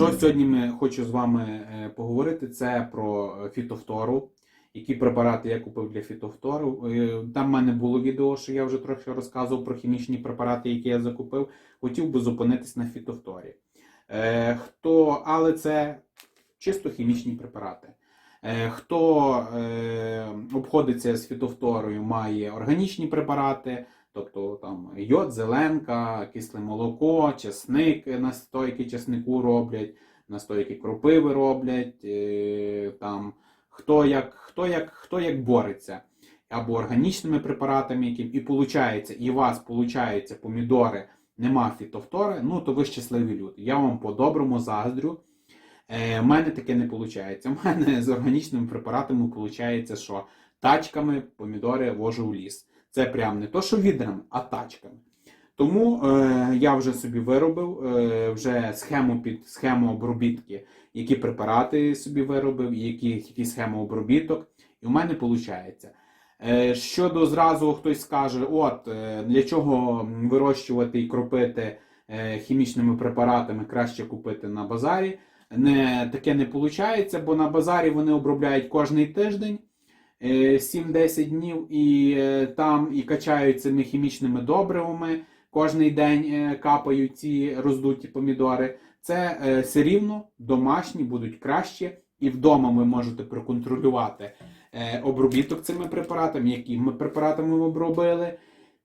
Що сьогодні ми хочу з вами е, поговорити, це про фітофтору. Які препарати я купив для фітофтору. Е, Там в мене було відео, що я вже трохи розказував про хімічні препарати, які я закупив. Хотів би зупинитись на фітофторі. Е, Хто, але це чисто хімічні препарати. Е, Хто е, обходиться з фітофторою, має органічні препарати, тобто там йод, зеленка, кисле молоко, чесник, настойки чеснику роблять, настойки кропиви роблять. е, Там, хто, як, хто, як, хто як бореться. Або органічними препаратами, які і получається, і у вас получається помідори, нема фітофтори, ну то ви щасливі люди. Я вам по-доброму заздрю. Е, У мене таке не виходить. У мене з органічними препаратами виходить, що тачками помідори вожу в ліс. Це прям не то, що відрами, а тачками. Тому е, я вже собі виробив е, вже схему під схему обробітки, які препарати собі виробив, які, які схеми обробіток. І в мене виходить. Е, щодо зразу хтось скаже, от е, для чого вирощувати і кропити е, хімічними препаратами, краще купити на базарі. Не, таке не виходить, бо на базарі вони обробляють кожний тиждень. Е, 7-10 днів і е, там і качають цими хімічними добривами. Кожний день е, капають ці роздуті помідори. Це е, все рівно домашні будуть краще, і вдома ви можете проконтролювати е, обробіток цими препаратами, якими препаратами ви обробили,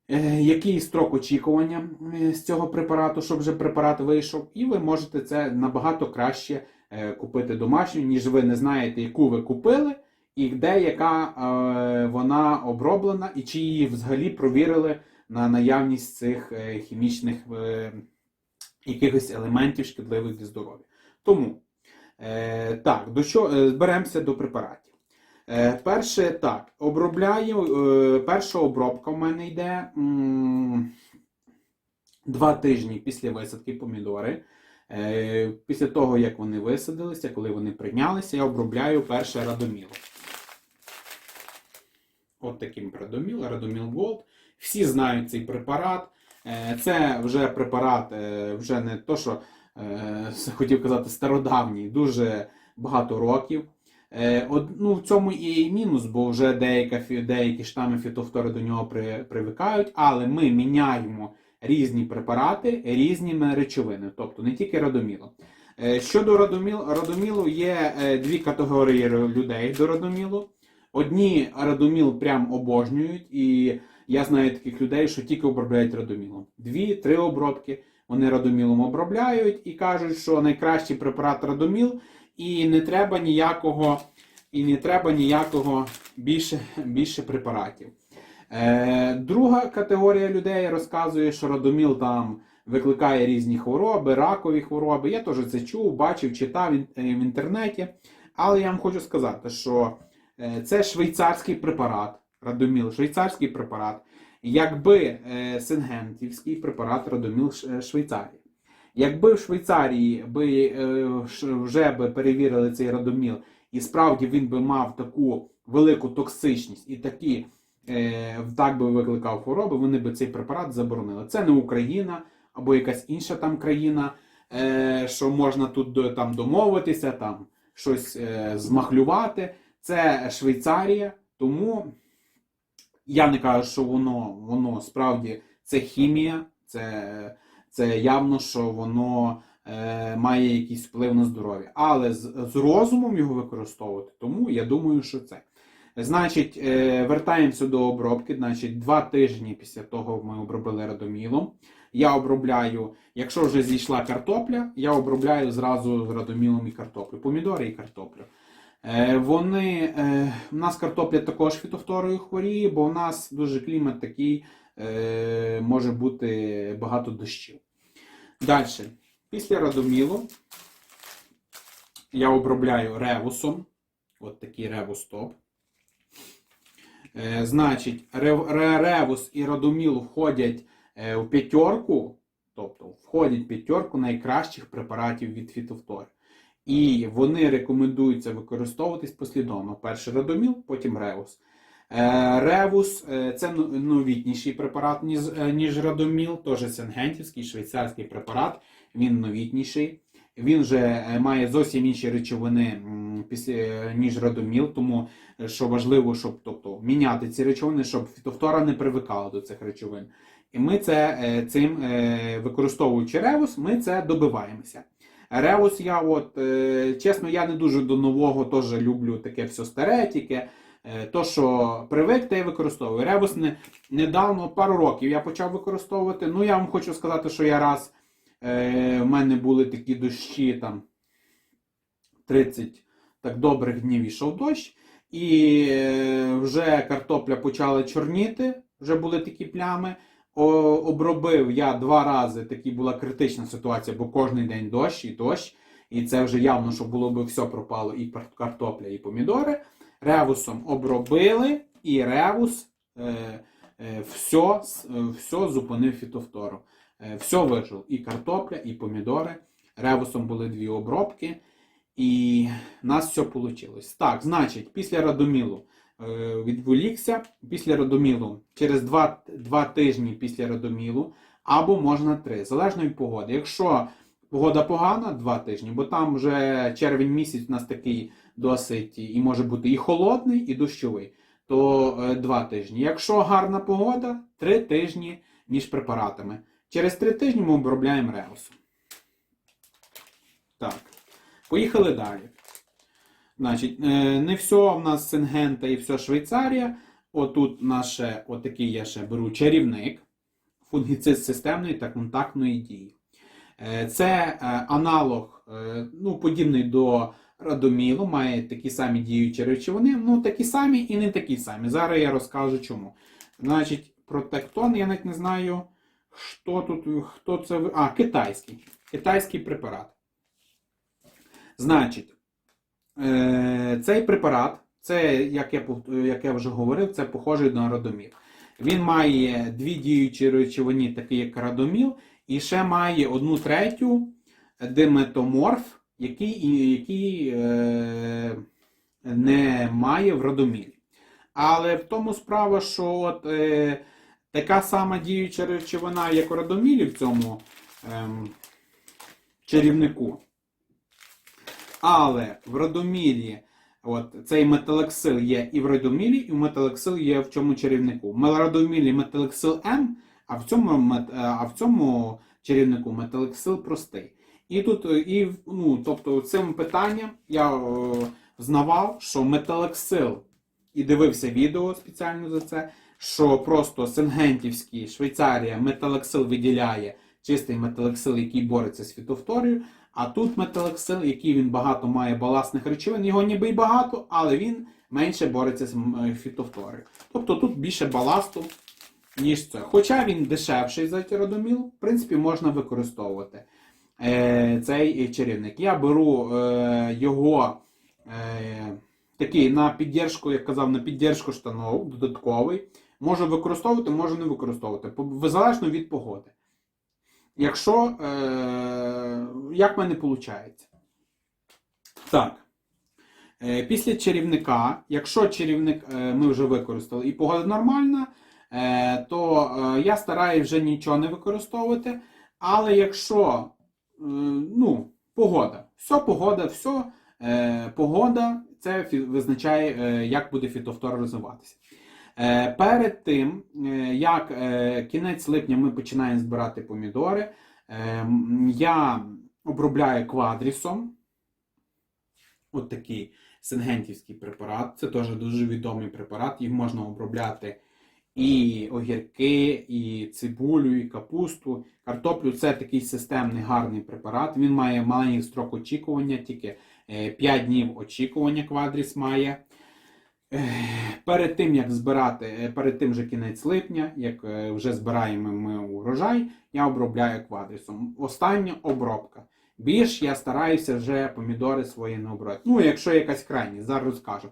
е, який строк очікування е, з цього препарату, щоб вже препарат вийшов, і ви можете це набагато краще е, купити домашню, ніж ви не знаєте, яку ви купили, і де яка е, вона оброблена, і чи її взагалі провірили на наявність цих е, хімічних е, якихось елементів шкідливих для здоров'я. Тому так, до що зберемося до препаратів. Перше, так, обробляю. Перша обробка в мене йде два тижні після висадки помідори. Після того, як вони висадилися, коли вони прийнялися, я обробляю перше радоміло. От таким радоміл, радоміл Gold. Всі знають цей препарат. Е, Це вже препарат, е, вже не то, що е, хотів казати, стародавній, дуже багато років. Ну, в цьому і мінус, бо вже деяка, деякі штами фітофтори до нього при, привикають, але ми міняємо різні препарати різними речовинами, тобто не тільки радоміло. Щодо радоміл, радомілу є дві категорії людей до радомілу. Одні радоміл прям обожнюють, і я знаю таких людей, що тільки обробляють радомілом. Дві-три обробки вони радомілом обробляють і кажуть, що найкращий препарат радоміл, і не треба ніякого, і не треба ніякого більше, більше препаратів. Е, друга категорія людей розказує, що радоміл там викликає різні хвороби, ракові хвороби. Я теж це чув, бачив, читав в е, інтернеті. Але я вам хочу сказати, що це швейцарський препарат, радоміл, швейцарський препарат. Якби е, сингентівський препарат радоміл е, Швейцарії. Якби в Швейцарії би, е, вже би перевірили цей радоміл, і справді він би мав таку велику токсичність і такі, е, так би викликав хвороби, вони би цей препарат заборонили. Це не Україна або якась інша там країна, е, що можна тут там домовитися, там щось е, змахлювати. Це Швейцарія, тому я не кажу, що воно, воно справді це хімія, це, це явно, що воно е, має якийсь вплив на здоров'я. Але з, з розумом його використовувати, тому я думаю, що це. Значить, е, вертаємося до обробки. Значить, два тижні після того ми обробили радомілом. Я обробляю, якщо вже зійшла картопля, я обробляю зразу радомілом і картоплю, помідори і картоплю. Е, Вони, е, у нас картопля також фітофторою хворіє, бо у нас дуже клімат такий, е, може бути багато дощів. Далі, після радомілу я обробляю ревусом. От такий ревус топ. Е, Значить, ревус і радоміл входять е, в п'ятерку, тобто входять в п'ятерку найкращих препаратів від фітофтори. І вони рекомендуються використовуватись послідовно. Перший радоміл, потім ревус. Е, Ревус е, це новітніший препарат, ніж, е, радоміл, теж сингентівський, швейцарський препарат, він новітніший. він вже е, має зовсім інші речовини, е, ніж радоміл, тому е, що важливо, щоб тобто, міняти ці речовини, щоб фітофтора не привикала до цих речовин. І ми це е, цим, е, використовуючи ревус, ми це добиваємося. Ревус, я от, е, чесно, я не дуже до нового теж люблю таке все старе, тільки е, то, що привик, те й використовую. Ревус не, недавно, пару років я почав використовувати. Ну, я вам хочу сказати, що я раз е, в мене були такі дощі, там 30 так добрих днів ішов дощ, і е, вже картопля почала чорніти, вже були такі плями. Обробив я два рази, такі була критична ситуація, бо кожен день дощ і дощ. І це вже явно, що було би все пропало і картопля, і помідори. Ревусом обробили, і ревус е, е, все, все зупинив фітофтору. Е, все вижив. І картопля, і помідори. Ревусом були дві обробки, і в нас все вийшло. Так, значить, після радомілу відволікся. Після радомілу, через два, два тижні після радомілу, або можна три, залежно від погоди. Якщо погода погана, два тижні, бо там вже червень місяць у нас такий досить і може бути і холодний, і дощовий, то е, два тижні. Якщо гарна погода, три тижні між препаратами. Через три тижні ми обробляємо реусом. Так, поїхали далі. Значить, е, не все в нас Сингента і все Швейцарія. Отут наше, отакий я ще беру чарівник, фунгіцид системної та контактної дії. Е, Це е, аналог, ну, подібний до радомілу, має такі самі діючі речовини, ну такі самі і не такі самі. Зараз я розкажу чому. Значить, протектон, я навіть не знаю, що тут, хто це. А, китайський. Китайський препарат. Значить, цей препарат, це, як я, як я вже говорив, це похожий на радоміл. Він має дві діючі речовини, такі як радоміл, і ще має одну третю диметоморф, який, який е, не має в радомілі. Але в тому справа, що от, е, така сама діюча речовина, як у радомілі в цьому ем, чарівнику. Але в радомілі от, цей металексил є і в радомілі, і в металексил є в цьому чарівнику. В радомілі металексил М, а в цьому, е, а в цьому чарівнику металексил простий. І тут, е, і, ну, тобто, цим питанням я е, знавав, що металексил, і дивився відео спеціально за це, що просто Сингентівський Швейцарія металексил виділяє чистий металексил, який бореться з фітофторією, а тут металексил, який він багато має баласних речовин, його ніби й багато, але він менше бореться з е. Тобто тут більше баласту, ніж це. Хоча він дешевший за тіродоміл, в принципі, можна використовувати е, цей чарівник. Я беру е, його е, такий на піддержку, як казав, на піддержку штанов, додатковий. Можу використовувати, можу не використовувати, залежно від погоди. Якщо, е, як в мене виходить? Так. Е, після чарівника, якщо чарівник е, ми вже використали і погода нормальна, е, то е, я стараюсь вже нічого не використовувати. Але якщо е, ну, погода, все погода, все е, погода, це визначає, е, як буде фітофтора розвиватися. Е, Перед тим, е, як е, кінець липня ми починаємо збирати помідори, я обробляю квадрісом. От такий сингентівський препарат. Це теж дуже відомий препарат. Їх можна обробляти і огірки, і цибулю, і капусту, картоплю. Це такий системний гарний препарат. Він має маленький строк очікування, тільки е, 5 днів очікування квадріс має. Перед тим, як збирати, е, перед тим же кінець липня, як е, вже збираємо ми урожай, я обробляю квадрісом. Остання обробка. Більш я стараюся вже помідори свої не обробляти. Ну, якщо якась крайність, зараз розкажу.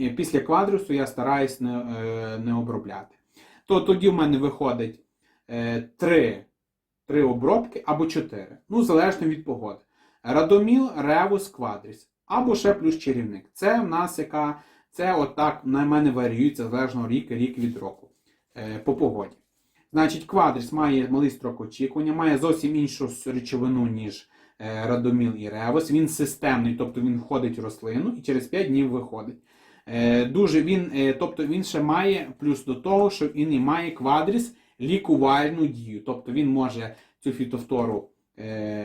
Е, Після квадрісу я стараюсь не, не обробляти. То тоді в мене виходить три, три обробки або чотири. Ну, залежно від погоди. Радоміл, ревус, квадріс. Або ще плюс чарівник. Це в нас яка. Це отак на мене варіюється залежно рік, рік від року е, по погоді. Значить, квадріс має малий строк очікування, має зовсім іншу речовину, ніж е, Радоміл і Ревос. Він системний, тобто він входить в рослину і через 5 днів виходить. Е, Дуже він, тобто він ще має плюс до того, що він і має квадріс лікувальну дію. Тобто він може цю фітофтору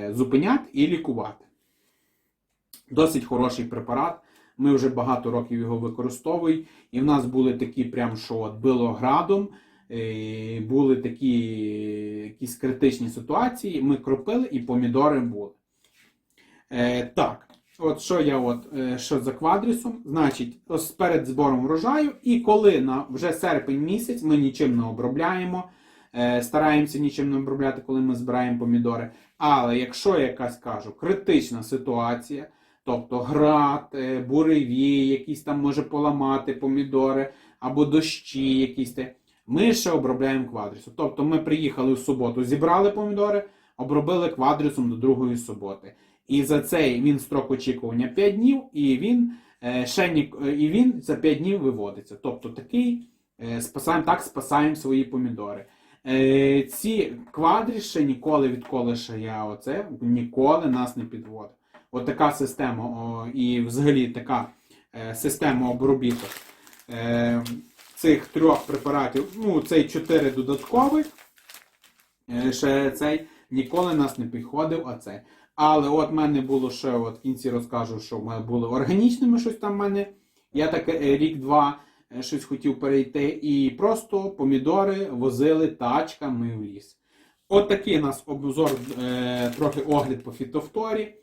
зупиняти і лікувати. Досить хороший препарат. Ми вже багато років його використовуємо. І в нас були такі, прям що от било градом, е, були такі якісь критичні ситуації. Ми кропили і помідори були. Е, так, от що я от, е, що за квадрісом? Значить, ось перед збором врожаю, і коли на вже серпень місяць ми нічим не обробляємо. Е, стараємося нічим не обробляти, коли ми збираємо помідори. Але якщо якась кажу критична ситуація, тобто град, буревій, якийсь там може поламати помідори, або дощі якісь ми ще обробляємо квадрісом. Тобто ми приїхали в суботу, зібрали помідори, обробили квадрісом до другої суботи. І за цей він строк очікування 5 днів, і він е, ще ні, е, і він за 5 днів виводиться. Тобто такий е, спасаємо, так спасаємо свої помідори. Ці квадрі ще ніколи, відколи ще я оце, ніколи нас не підводив. Отака система, і взагалі така е, система обробіток е, цих трьох препаратів, ну, цей чотири додаткових, е, ще цей ніколи нас не підходив, а цей. Але от в мене було ще, от в кінці розкажу, що в мене було органічними щось там в мене. Я так рік-два щось хотів перейти, і просто помідори возили тачками в ліс. От такий у нас обзор, е, трохи огляд по фітофторі.